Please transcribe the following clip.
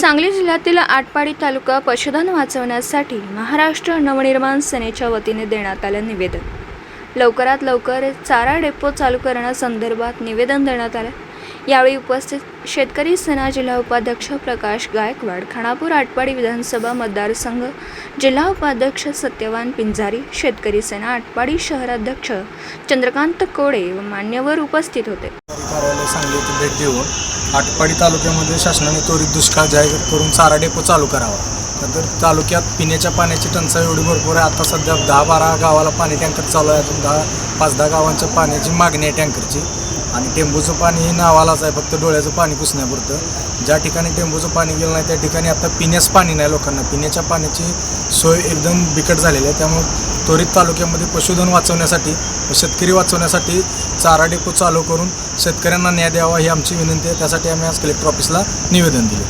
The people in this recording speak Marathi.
सांगली जिल्ह्यातील आटपाडी तालुका पशुधन वाचवण्यासाठी महाराष्ट्र नवनिर्माण सेनेच्या वतीने देण्यात आलं निवेदन. लवकरात लवकर चारा डेपो चालू करण्यासंदर्भात निवेदन देण्यात आलं. यावेळी उपस्थित शेतकरी सेना जिल्हा उपाध्यक्ष प्रकाश गायकवाड खानापूर आटपाडी विधानसभा मतदारसंघ जिल्हा उपाध्यक्ष सत्यवान पिंजारी शेतकरी सेना आटपाडी शहराध्यक्ष चंद्रकांत कोडे व मान्यवर उपस्थित होते. सांगली येथे भेट देऊन आटपाडी तालुक्यामध्ये शासनाने त्वरित दुष्काळ जाहीर करून चारा डेपो चालू करावा. नंतर तालुक्यात पिण्याच्या पाण्याची टंचाई एवढी भरपूर आहे. आता सध्या दहा बारा गावाला पाणी टँकर चालू आहे. अजून दहा पाच दहा गावांच्या पाण्याची मागणी आहे टँकरची. आणि टेंबूचं पाणी हे नावालाच आहे. फक्त डोळ्याचं पाणी पुसण्यापुरतं. ज्या ठिकाणी टेंबूचं पाणी गेलं नाही त्या ठिकाणी आता पिण्यास पाणी नाही लोकांना. पिण्याच्या पाण्याची सोय एकदम बिकट झालेली आहे. त्यामुळे त्वरित तालुक्यामध्ये पशुधन वाचवण्यासाठी व शेतकरी वाचवण्यासाठी चारा डेपो चालू करून शेतकऱ्यांना न्याय द्यावा ही आमची विनंती आहे. त्यासाठी आम्ही आज कलेक्टर ऑफिसला निवेदन दिले.